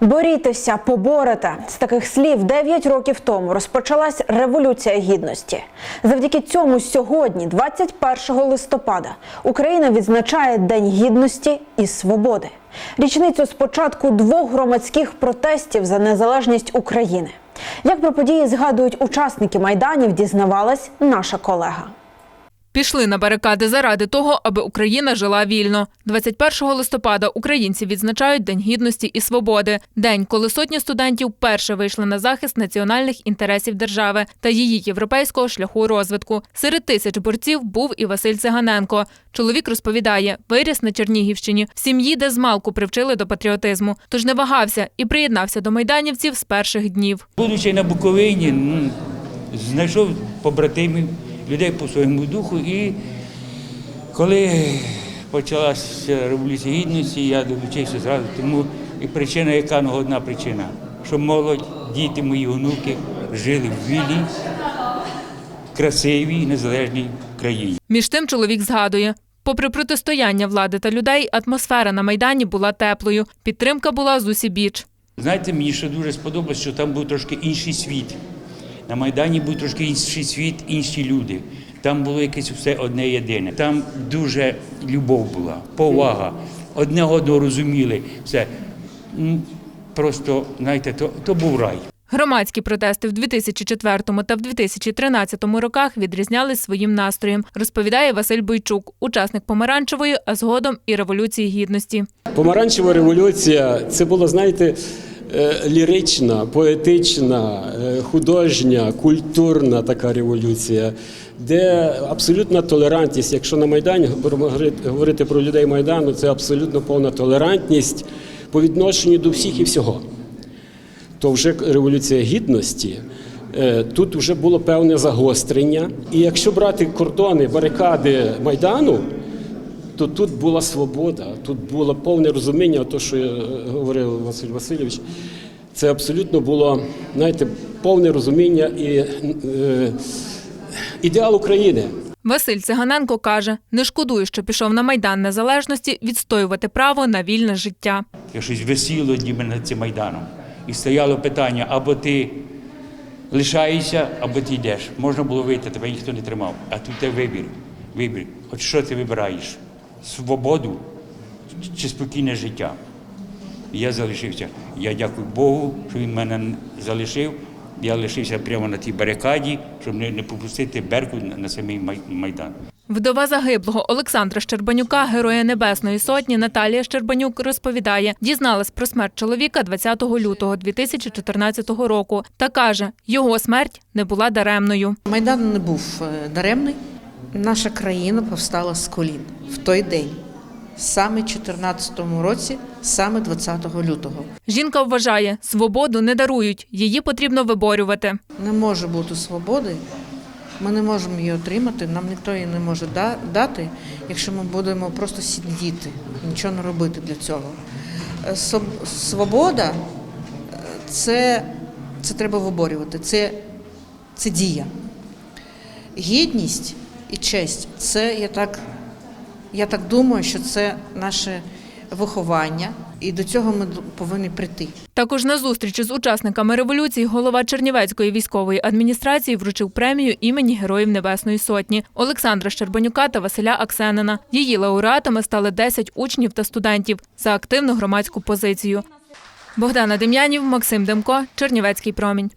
Борітеся, поборете з таких слів 9 років тому розпочалась революція гідності. Завдяки цьому сьогодні, 21 листопада, Україна відзначає День гідності і свободи. Річницю з початку двох громадських протестів за незалежність України. Як про події згадують учасники майданів, дізнавалась наша колега. Пішли на барикади заради того, аби Україна жила вільно. 21 листопада українці відзначають День гідності і свободи. День, коли сотні студентів перше вийшли на захист національних інтересів держави та її європейського шляху розвитку. Серед тисяч борців був і Василь Циганенко. Чоловік розповідає, виріс на Чернігівщині, в сім'ї, де змалку привчили до патріотизму. Тож не вагався і приєднався до майданівців з перших днів. Будучи на Буковині, знайшов побратимів, людей по своєму духу. І коли почалася революція гідності, я долучився зразу. Тому і причина, яка ну, одна причина, що молодь, діти мої онуки жили в вільній, красивій, незалежній країні. Між тим чоловік згадує. Попри протистояння влади та людей, атмосфера на майдані була теплою. Підтримка була з усібіч. Знаєте, мені ще дуже сподобалось, що там був трошки інший світ. На Майдані був трошки інший світ, інші люди. Там було якесь все одне єдине. Там дуже любов була, повага. Одне одного розуміли. Все. Просто, знаєте, то, то був рай. Громадські протести в 2004 та в 2013 роках відрізнялись своїм настроєм, розповідає Василь Бойчук, учасник помаранчевої, а згодом і революції гідності. Помаранчева революція це була, знаєте, лірична, поетична, е, художня, культурна така революція, де абсолютна толерантність. Якщо на Майдані говорити- говорити про людей Майдану, це абсолютно повна толерантність по відношенню до всіх і всього. То вже революція гідності. е, Тут вже було певне загострення. І якщо брати кордони, барикади Майдану, то тут була свобода, тут було повне розуміння, то, що е, говорив Василь Васильович, це абсолютно було, знаєте, повне розуміння і е, ідеал України. Василь Циганенко каже, не шкодує, що пішов на майдан незалежності відстоювати право на вільне життя. Я щось висіло ніби над цим майданом. І стояло питання: або ти лишаєшся, або ти йдеш. Можна було вийти, тебе ніхто не тримав. А тут є вибір. Вибір. От що ти вибираєш? Свободу чи спокійне життя? І я залишився. Я дякую Богу, що він мене залишив. Я лишився прямо на тій барикаді, щоб не, попустити берку на, на самий майдан. Вдова загиблого Олександра Щербанюка, героя Небесної Сотні Наталія Щербанюк розповідає, дізналась про смерть чоловіка 20 лютого 2014 року та каже, його смерть не була даремною. Майдан не був е, даремний. Наша країна повстала з колін в той день, саме в 2014 році, саме 20 лютого. Жінка вважає, свободу не дарують, її потрібно виборювати. Не може бути свободи. Ми не можемо її отримати, нам ніхто її не може дати, якщо ми будемо просто сидіти, нічого не робити для цього. Е, Свобода е, це, це треба виборювати, це, це дія. Гідність і честь це я так, я так думаю, що це наше виховання, і до цього ми повинні прийти. Також на зустрічі з учасниками революції голова Чернівецької військової адміністрації вручив премію імені Героїв Небесної Сотні Олександра Щербанюка та Василя Аксенина. Її лауреатами стали 10 учнів та студентів за активну громадську позицію. Богдана Дем'янів, Максим Демко, Чернівецький промінь.